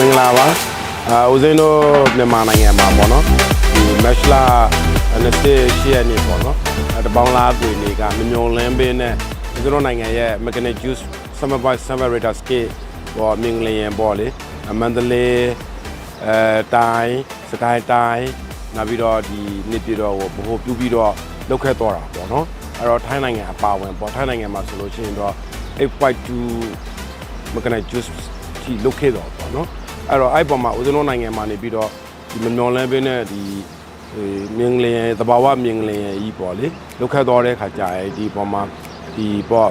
မင်္ဂလာပါအာဦးစင်းတို့မြန်မာနိုင်ငံမှာပေါ့နော်ဒီမက်လာ28ရက်နေ့ပေါ့နော်အဲတပေါင်းလားပြည်နေကမညုံလင်းပေးနဲ့ဦးစင်းတို့နိုင်ငံရဲ့ mechanic juice summer by summer rater skate ပေါ့မင်္ဂလရင်ပေါ့လေအမန္တလေးအဲတိုင်းစကိုင်းတိုင်းနောက်ပြီးတော့ဒီနေပြည်တော်ကိုဘို့ပြုပြီးတော့လောက်ခဲ့တော့တာပေါ့နော်အဲ့တော့ထိုင်းနိုင်ငံအပါဝင်ပေါ့ထိုင်းနိုင်ငံမှာဆိုလို့ရှိရင်တော့8.2 mechanic juice ထိလုတ်ခဲ့တော့ပေါ့နော် အဲ့တော့အဲ့ပေါ်မှာဦးဇင်းတို့နိုင်ငံမှာနေပြီးတော့ဒီမမျော်လန်းပေးနဲ့ဒီအဲမြင်းလင်းရဲ့တဘာဝမြင်းလင်းရဲ့ကြီးပေါ့လေလုတ်ခတ်တော့တဲ့ခါကြာရဲ့ဒီပေါ်မှာဒီပေါ့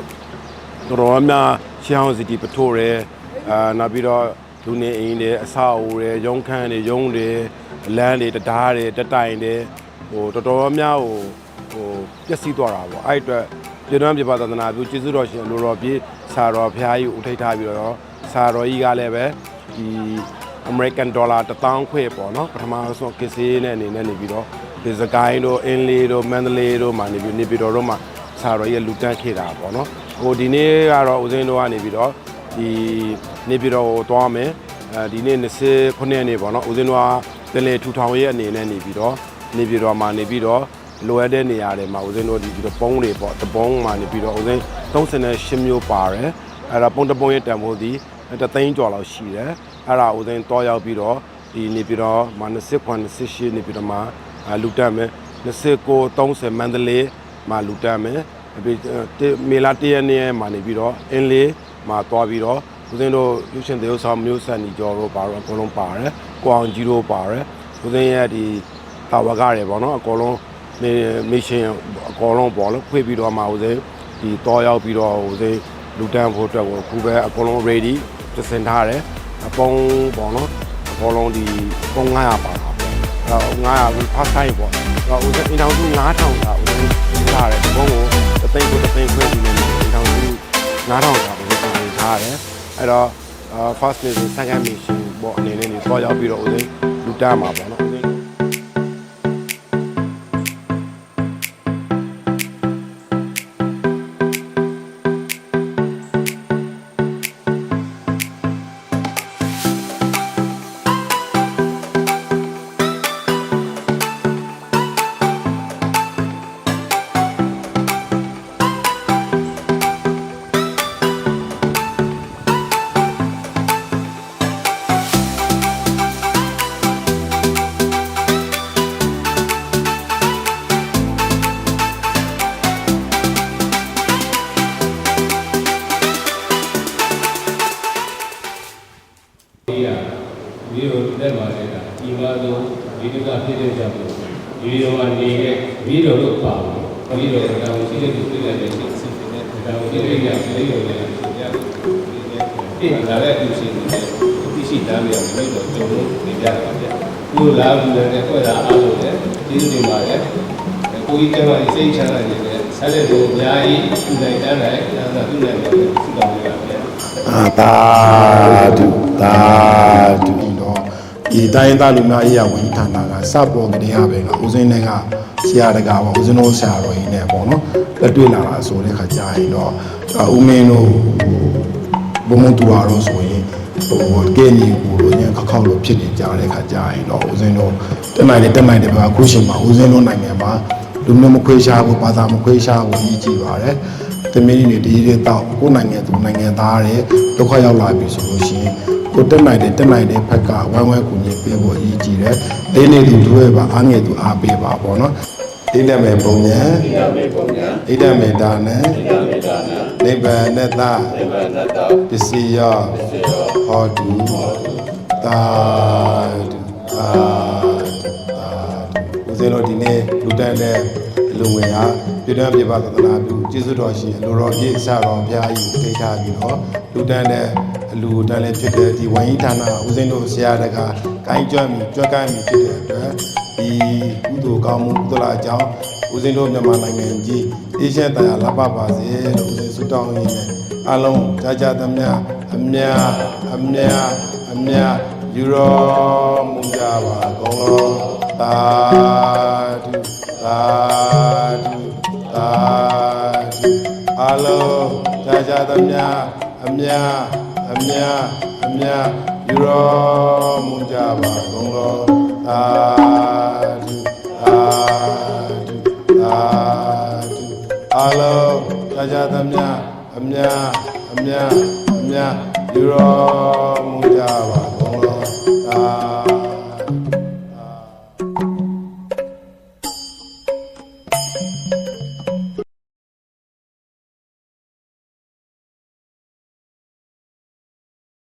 တော်တော်များရှောင်းစီတီပထိုးရဲအာနောက်ပြီးတော့လူနေအိမ်တွေအဆောက်အဦတွေရုံးခန်းတွေရုံးတွေလမ်းတွေတံတားတွေတက်တိုင်တွေဟိုတော်တော်များဟိုဟိုပျက်စီးသွားတာပေါ့အဲ့အတွက်ပြည်တော်ပြပသဒနာပြုကျေးဇူးတော်ရှင်လူတော်ပြေစာတော်ဖျားကြီးကိုဥထိတ်ထားပြီးတော့စာတော်ကြီးကလည်းပဲ ဒီ American Dollar 1000ခွဲပေါ့နော်ပထမဆုံးကစေးနဲ့အနေနဲ့နေပြီးတော့ဒီစကိုင်းတို့အင်းလေးတို့မန္တလေးတို့မှာနေပြီးနေပြီးတော့တို့မှာစာတော်ကြီးလူတန်းခေတာပေါ့နော်ဟိုဒီနေ့ကတော့ဦးစင်းတို့ကနေပြီးတော့ဒီနေပြီးတော့ကိုသွားမယ်အဲဒီနေ့29ရက်နေ့ပေါ့နော်ဦးစင်းတို့ကတလေထူထောင်ရဲ့အနေနဲ့နေပြီးတော့နေပြီးတော့မှာနေပြီးတော့လိုအပ်တဲ့နေရာတွေမှာဦးစင်းတို့ဒီပြီးတော့ပုံးတွေပေါ့တပုံးမှာနေပြီးတော့ဦးစင်း38မျိုးပါတယ်အဲ့ဒါပုံတပုံးရဲ့တန်ဖိုးဒီ တသိန်းကျော်လောက်ရှိတယ်အဲ့ဒါဦးစင်းတောရောက်ပြီးတော့ဒီနေပြီးတော့မှာ29 28နေပြီးတော့မှာလူတက်မယ်29 30မန္တလေးမှာလူတက်မယ်ပြီးမေလာ1ရက်နေ့မှာနေပြီးတော့အင်းလေးမှာသွားပြီးတော့ဦးစင်းတို့ရုပ်ရှင်သေုပ်ဆောင်မျိုးဆက်နီကျော်တို့ပါတော့အကုန်လုံးပါတယ်ကိုအောင်ကြီးတို့ပါတယ်ဦးစင်းရဲ့ဒီတာဝကတွေပေါ့နော်အကုန်လုံးမေမေရှင်အကုန်လုံးပေါ့လို့ဖွေးပြီးတော့မှဦးစင်းဒီတောရောက်ပြီးတော့ဦးစင်းလူတန်းဖို့အတွက်ကိုအခုပဲအကုန်လုံး ready ပြင်ဆင်ထားတယ်အပုံးပေါ့နော်အကုန်လုံးဒီပုံ900ပါတာပေါ့အဲ900ဘူး first time ပေါ့တော့ဦးစင်းအင်တောင်စု9000တာဦးစင်းထားတယ်ပုံကိုတသိန်းကိုတသိန်းခွဲပြီးနေအင်တောင်စု9000တာဦးစင်းထားတယ်အဲ့တော့ first mission second mission ပေါ့အနေနဲ့နေသွားရောက်ပြီးတော့ဦးစင်းလူတန်းမှာပေါ့နော် တော့ဒီကဖြစ်တဲ့ကြောင့်ဒီလိုကနေပြီးတော့လို့ပါဘူးဒီလိုကတော့ရှိတဲ့သူပြည့်တဲ့စိတ်စိတ်နဲ့ဒါကိုဒီလိုရစိတ်ရောလည်းကြားပြင်လာတဲ့သူရှိတယ်ဒီရှိသားတွေကတော့တော့ကြုံလို့နေကြတာဗျဒီလိုလာဘူးလည်းခွဲတာအားလို့လည်းဒီလိုနေပါလေကိုကြီးကျမကြီးစိတ်ချမ်းသာနေတယ်ဆက်လက်တို့အများကြီးသူနိုင်တန်းနိုင်ဒါသာသူနိုင်တယ်သူတော်ရပါဗျာအာသာဓုသာဓုတော့ ဒီတိုင်းသားလူများအေးရဝန်ကြီးဌာနကစပေါ်ကလေးရပဲကဦးစင်းနဲ့ကဆရာတကာပေါ့ဦးစင်းတို့ဆရာတော်ကြီးနဲ့ပေါ့နော်လက်တွေ့လာတာဆိုတဲ့ခါကြာရင်တော့ဦးမင်းတို့ဘုံမတူအားလို့ဆိုရင်ဟိုကဲနီကိုလိုညခောက်ခောက်လို့ဖြစ်နေကြတဲ့ခါကြာရင်တော့ဦးစင်းတို့တက်နိုင်တယ်တက်နိုင်တယ်ပါအခုချိန်မှာဦးစင်းတို့နိုင်ငံမှာလူမျိုးမခွေးရှားဘူးဘာသာမခွေးရှားဘူးကြီးကြည့်ပါတယ်တမင်းတွေဒီတွေတော့ကိုယ်နိုင်ငံသူနိုင်ငံသားတွေဒုက္ခရောက်လာပြီဆိုလို့ရှိရင် ကိုတက်နိုင်တယ်တက်နိုင်တယ်ဖက်ကဝိုင်းဝန်းကူညီပေးဖို့အရေးကြီးတယ်။လေးနေသူတို့ပါအားငယ်သူအားပေးပါပေါ့နော်။အိဒမေပုံညာအိဒမေဒါနံနိဗ္ဗာန်တပစ္စည်းယောဟောတုသာဓုသာဓုသာဓုဦးဇင်းတို့ဒီနေ့လူတန်းတဲ့လူငယ်ဟာပြည်တော်ပြပသဒနာပြုကျေးဇူးတော်ရှင်အလိုတော်ပြည့်စတော်ဘုရားကြီးကိုထိထားပြီးတော့လူတန်းတဲ့ အလူတန်းလည်းဖြစ်တဲ့ဒီဝိုင်းဌာနဦးဇင်းတို့ဆရာတကာကိုင်းကြွမြကြွကိုင်းမြဖြစ်တဲ့အတွက်ဒီကုသိုလ်ကောင်းမှုကုသလအကြောင်းဦးဇင်းတို့မြန်မာနိုင်ငံကြီးအေးရှက်တရားလပပါစေလို့ဦးဇင်းဆုတောင်းရင်းနဲ့အလုံးကြာကြာသမျှအမြအမြအမြယူတော်မူကြပါကုန်လောသာဓုသာဓုသာဓုအလုံးကြာကြာသမျှအမြ အအမြအမြယူတော်မူကြပါကုန်လောသာဓုသာဓုသာဓုအလုံးကြာကြာသမျှအမြအမြအမြယူတော်မူကြပါကုန်လောသာ